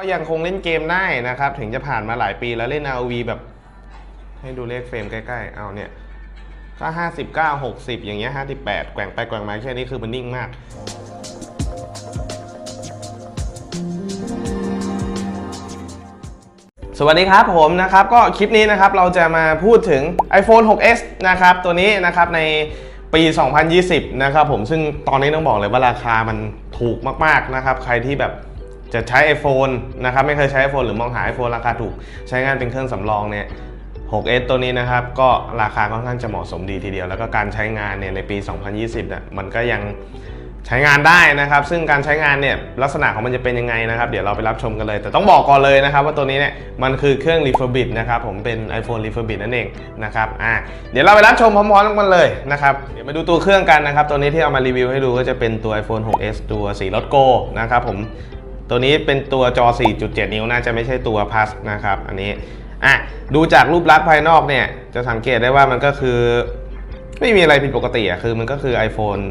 ก็ยังคงเล่นเกมได้นะครับ ถึงจะผ่านมาหลายปีแล้วเล่น ROV แบบ ให้ดูเลขเฟรมใกล้ๆ เอาเนี่ยก็59 60อย่างเงี้ย58แกว่งไปแกว่งมาแค่นี้คือมันนิ่งมากสวัสดีครับผมนะครับก็คลิปนี้นะครับเราจะมาพูดถึง iPhone 6s นะครับตัวนี้นะครับในปี 2020 นะครับผมซึ่งตอนนี้ต้องบอกเลยว่าราคามันถูกมากๆนะครับ ใครที่แบบ จะใช้ iPhone นะครับไม่เคยใช้ iPhone หรือมองหา iPhone ราคาถูก ใช้งานเป็นเครื่องสำรองเนี่ย 6s ตัวนี้นะครับ ก็ราคาค่อนข้างจะเหมาะสมดีทีเดียว แล้วก็การใช้งานเนี่ยในปี 2020เนี่ยมันก็ยังใช้งานได้นะครับ ซึ่งการใช้งานเนี่ยลักษณะของมันจะเป็นยังไงนะครับ เดี๋ยวเราไปรับชมกันเลย แต่ต้องบอกก่อนเลยนะครับ ว่าตัวนี้เนี่ยมันคือเครื่อง refurbish นะครับผมเป็น iPhone refurbish นั่นเองนะครับอะเดี๋ยวเราไปรับชมพร้อมๆกันเลยนะครับเดี๋ยวมาดูตัวเครื่องกันนะครับ ตัวนี้ที่เอามารีวิวให้ดูก็จะเป็นตัว iPhone 6s ตัวสีรถโกนะครับผม ตัวนี้เป็นตัวจอ 4.7 นิ้วน่าจะไม่ใช่ตัว Plus นะครับ อันนี้อะดูจากรูปลักษณ์ภายนอกเนี่ย จะสังเกตได้ว่ามันก็คือ ไม่มีอะไรผิดปกติอะคือมันก็คือ iPhone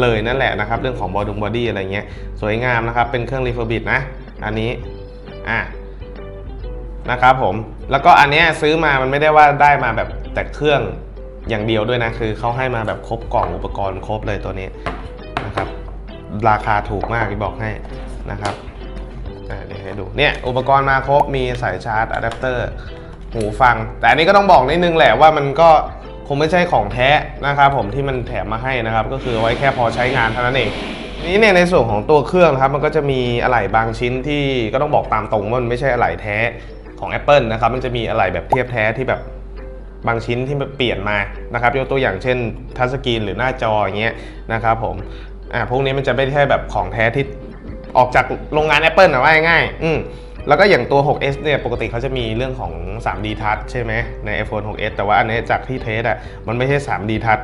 เลยนั่นแหละนะครับ เรื่องของบอดุงบอดี้อะไรเงี้ย สวยงามนะครับ เป็นเครื่องรีเฟอร์บิดนะ อันนี้อะนะครับผม แล้วก็อันเนี้ยซื้อมามันไม่ได้ว่าได้มาแบบแต่เครื่องอย่างเดียวด้วยนะ คือเขาให้มาแบบครบกล่องอุปกรณ์ครบเลยตัวนี้นะครับ ราคาถูกมากที่บอกให้นะครับ อ่าเดี๋ยวให้ดูเนี่ยอุปกรณ์มาครบมีสายชาร์จอะแดปเตอร์หูฟัง แต่อันนี้ก็ต้องบอกนิดนึงแหละว่ามันก็คงไม่ใช่ของแท้นะครับผมที่มันแถมมาให้นะครับ ก็คือไว้แค่พอใช้งานเท่านั้นเองนี่เนี่ยในส่วนของตัวเครื่องครับมันก็จะมีอะไหล่บางชิ้นที่ก็ต้องบอกตามตรงว่ามันไม่ใช่อะไหล่แท้ของ Apple นะครับมันจะมีอะไหล่แบบเทียบแท้ที่แบบบางชิ้นที่มันเปลี่ยนมานะครับยกตัวอย่างเช่นทัชสกรีนหรือหน้าจออย่างเงี้ยนะครับผมอ่าพวกนี้มันจะไม่ใช่แบบของแท้ที่ ออกจากโรงงาน Apple นะว่าง่ายๆอืมแล้วก็อย่างตัว 6s เนี่ยปกติเขาจะมีเรื่องของ 3D Touch ใช่ไหมใน iPhone 6s แต่ว่าอันนี้จากที่เทสอะมันไม่ใช่ 3D Touch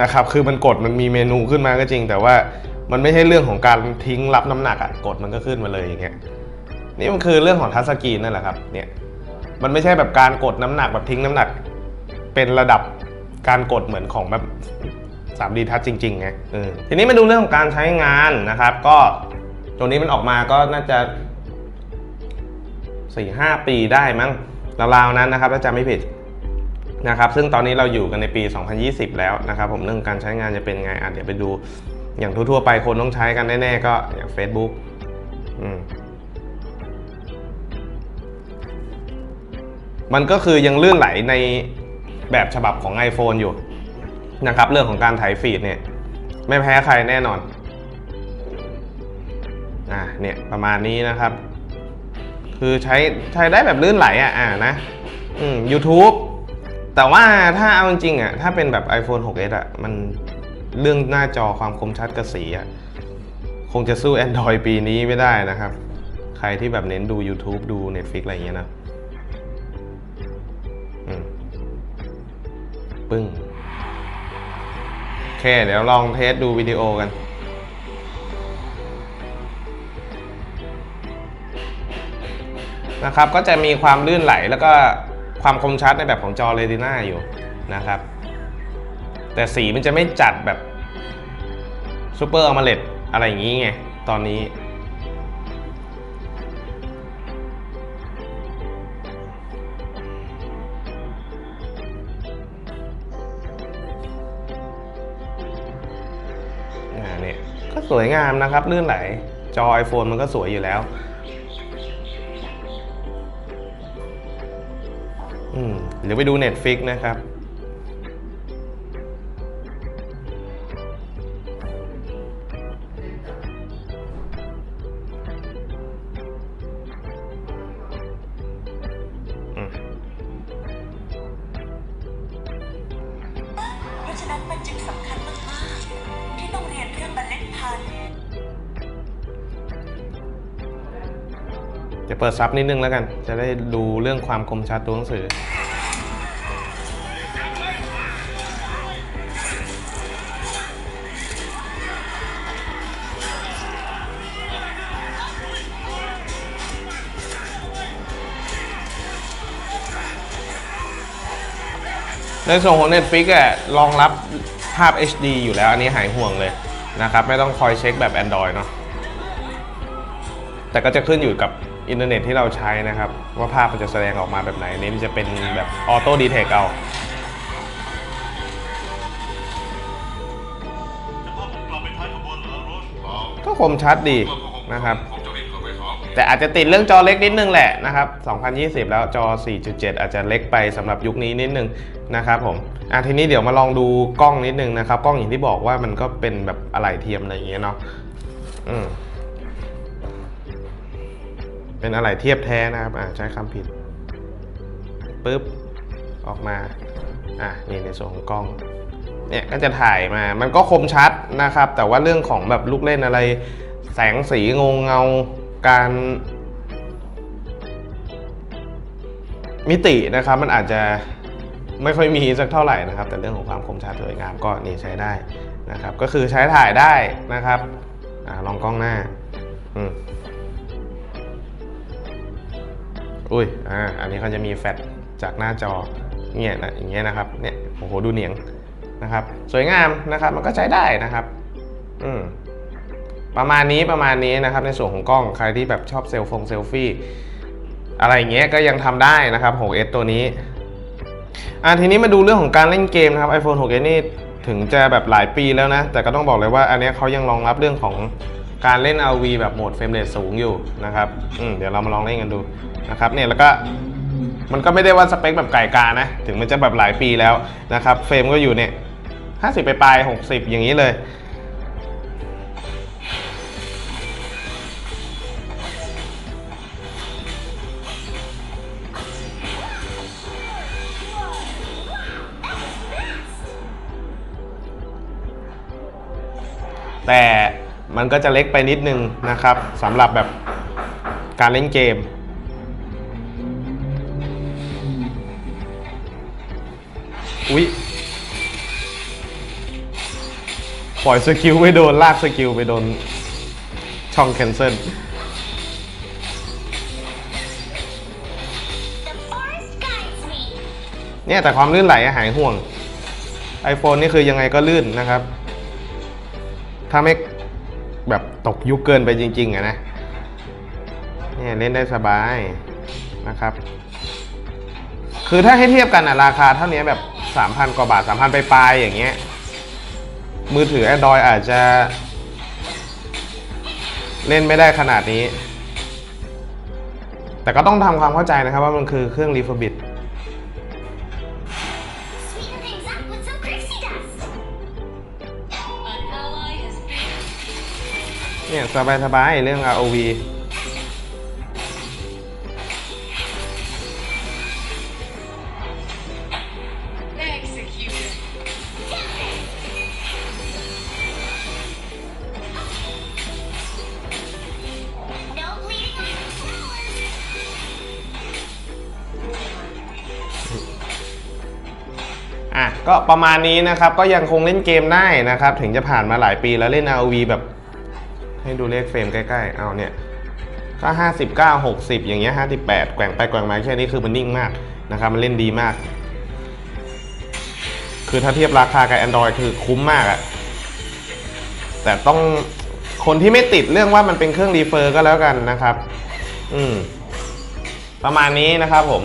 นะครับคือมันกดมันมีเมนูขึ้นมาก็จริง แต่ว่ามันไม่ใช่เรื่องของการทิ้งรับน้ำหนักอะกดมันก็ขึ้นมาเลยอย่างเงี้ยนี่มันคือเรื่องของทัชสกรีนนั่นแหละครับเนี่ยมันไม่ใช่แบบการกดน้ำหนักแบบทิ้งน้ำหนัก เป็นระดับการกดเหมือนของแบบ 3D Touch จริงๆไงเออทีนี้มาดูเรื่องของการใช้งานนะครับ ก็ ตัวนี้มันออกมาก็น่าจะ4-5ปีได้มั้งราวๆนั้นนะครับถ้าจำไม่ผิดนะครับ ซึ่งตอนนี้เราอยู่กันในปี 2020 แล้วนะครับ ผมเรื่องการใช้งานจะเป็นไงอะเดี๋ยวไปดูอย่างทั่วๆไปคนต้องใช้กันแน่ๆก็อย่าง Facebook อืมมันก็คือยังลื่นไหลในแบบฉบับของ iPhone อยู่นะครับ เรื่องของการถ่ายฟีดเนี่ย ไม่แพ้ใครแน่นอน เนี่ยประมาณนี้นะครับ คือใช้ใช้ได้แบบลื่นไหลอะอ่านะอืม YouTube แต่ว่าถ้าเอาจริงๆอะถ้าเป็นแบบ iPhone 6s อะมันเรื่องหน้าจอความคมชัดกับสีอะคงจะสู้ Android ปีนี้ไม่ได้นะครับ ใครที่แบบเน้นดู YouTube ดู Netflix อะไรเงี้ยนะปึ้งโอเค เดี๋ยวลองเทสดูวิดีโอกัน นะครับก็จะมีความลื่นไหลแล้วก็ความคมชัดในแบบของจอเรติน่าอยู่นะครับ แต่สีมันจะไม่จัดแบบซูเปอร์อ m มเลดอะไรอย่างนี้ไงตอนนี้อ่าเนี่ยก็สวยงามนะครับ ลื่นไหล จอ iPhone มันก็สวยอยู่แล้ว อืมเดี๋ยวไปดู Netflix นะครับ เพราะฉะนั้นมันจึงสำคัญมาก จะเปิดซับนิดนึงแล้วกัน จะได้ดูเรื่องความคมชัดตัวหนังสือ ในส่วนของ Netflix อะรองรับภาพ HD อยู่แล้วอันนี้หายห่วงเลยนะครับ ไม่ต้องคอยเช็คแบบ Android เนาะแต่ก็จะขึ้นอยู่กับ อินเทอร์เน็ตที่เราใช้นะครับ ว่าภาพมันจะแสดงออกมาแบบไหนอันนี้มันจะเป็นแบบออโต้ดีเทคเอาก็คมชัดดีนะครับ แต่อาจจะติดเรื่องจอเล็กนิดนึงแหละนะครับ 2020 แล้วจอ 4.7 อาจจะเล็กไปสำหรับยุคนี้นิดนึงนะครับผมอะทีนี้เดี๋ยวมาลองดูกล้องนิดนึงนะครับ กล้องอย่างที่บอกว่ามันก็เป็นแบบอะไหล่เทียมอะไรอย่างเงี้ยเนาะอืม เป็นอะไหล่เทียบแท้นะครับอะใช้คำผิดปึ๊บออกมาอะนี่ในส่วนของกล้องเนี่ยก็จะถ่ายมามันก็คมชัดนะครับ แต่ว่าเรื่องของแบบลูกเล่นอะไร แสงสีงงเงาการมิตินะครับมันอาจจะไม่ค่อยมีสักเท่าไหร่นะครับ แต่เรื่องของความคมชัดสวยงามก็นี่ใช้ได้นะครับ ก็คือใช้ถ่ายได้นะครับอลองกล้องหน้าอืม อุ้ยอ่าอันนี้เขาจะมีแฟลชจากหน้าจอเนี่ยนะอย่างเงี้ยนะครับเนี่ยโอ้โหดูเหนียงนะครับ สวยงามนะครับมันก็ใช้ได้นะครับอืมประมาณนี้ประมาณนี้นะครับในส่วนของกล้องใครที่แบบชอบเซลฟงเซลฟี่อะไรเงี้ยก็ยังทำได้นะครับ 6s ตัวนี้อะทีนี้มาดูเรื่องของการเล่นเกมนะครับ iPhone 6s นี่ถึงจะแบบหลายปีแล้วนะ แต่ก็ต้องบอกเลยว่าอันนี้เขายังรองรับเรื่องของ การเล่น RV แบบโหมดเฟรมเรทสูงอยู่นะครับอืมเดี๋ยวเรามาลองเล่นกันดูนะครับเนี่ยแล้วก็มันก็ไม่ได้ว่าสเปคแบบไก่กานะ ถึงมันจะแบบหลายปีแล้วนะครับ เฟรมก็อยู่เนี่ยห้าสิบไปปลายหกสิบอย่างนี้เลยแต่ มันก็จะเล็กไปนิดนึงนะครับสำหรับแบบการเล่นเกม อุ๊ยปล่อยสกิลไปโดน ลากสกิลไปโดน ช่องแคนเซิลเนี่ยแต่ความลื่นไหลหายห่วง iPhone นี่คือยังไงก็ลื่นนะครับ ถ้าไม่ แบบตกยุคเกินไปจริงๆอะนะเนี่ยเล่นได้สบายนะครับ คือถ้าให้เทียบกันอะราคาเท่านี้แบบ 3,000 กว่าบาท 3,000 ไปปลายๆอย่างเงี้ย มือถือ Android อาจจะ เล่นไม่ได้ขนาดนี้ แต่ก็ต้องทำความเข้าใจนะครับว่ามันคือเครื่อง Refurbish Sweeten เนี่ยสบายๆเรื่อง ROV อะก็ประมาณนี้นะครับก็ยังคงเล่นเกมได้นะครับ ถึงจะผ่านมาหลายปีแล้วเล่น ROV แบบ ให้ดูเลขเฟรมใกล้ๆ เอาเนี่ยก็59 60 อย่างเงี้ย58 แกว่งไปแกว่งมาแค่นี้คือมันนิ่งมากนะครับ มันเล่นดีมาก คือถ้าเทียบราคากับ Android คือคุ้มมากอะแต่ต้องคนที่ไม่ติดเรื่องว่ามันเป็นเครื่องรีเฟอร์ก็แล้วกันนะครับ อืม ประมาณนี้นะครับผม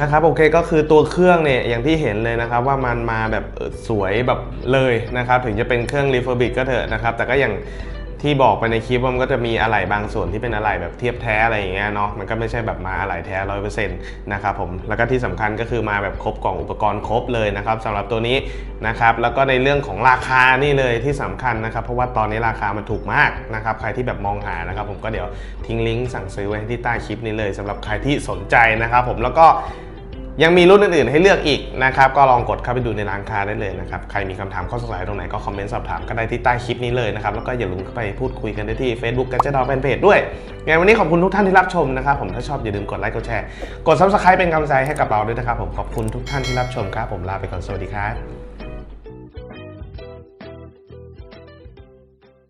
นะครับโอเคก็คือตัวเครื่องเนี่ยอย่างที่เห็นเลยนะครับ ว่ามันมาแบบสวยแบบเลยนะครับ ถึงจะเป็นเครื่องรีเฟอร์บิกก็เถอะนะครับ แต่ก็อย่าง ที่บอกไปในคลิปว่ามันก็จะมีอะไหล่บางส่วนที่เป็นอะไหล่แบบเทียบแท้อะไรอย่างเงี้ยเนาะมันก็ไม่ใช่แบบมาอะไหล่แท้ร้อยเปอร์เซ็นต์นะครับผมแล้วก็ที่สำคัญก็คือมาแบบครบกล่องอุปกรณ์ครบเลยนะครับสำหรับตัวนี้นะครับแล้วก็ในเรื่องของราคานี่เลยที่สำคัญนะครับเพราะว่าตอนนี้ราคามันถูกมากนะครับใครที่แบบมองหานะครับผมก็เดี๋ยวทิ้งลิงก์สั่งซื้อไว้ที่ใต้คลิปนี้เลยสำหรับใครที่สนใจนะครับผมแล้วก็ ยังมีรุ่นอื่นๆให้เลือกอีกนะครับ ก็ลองกดเข้าไปดูในร้านค้าได้เลยนะครับ ใครมีคำถามข้อสงสัยตรงไหนก็คอมเมนต์สอบถามก็ได้ที่ใต้คลิปนี้เลยนะครับ แล้วก็อย่าลืมเข้าไปพูดคุยกันได้ที่ Facebook กันเจดอแฟนเพจด้วยงั้นวันนี้ขอบคุณทุกท่านที่รับชมนะครับ ผมถ้าชอบอย่าลืมกดไลค์กดแชร์ กดซับสไครป์เป็นกำลังใจให้กับเราด้วยนะครับผมขอบคุณทุกท่านที่รับชมครับผมลาไปก่อนสวัสดีครับ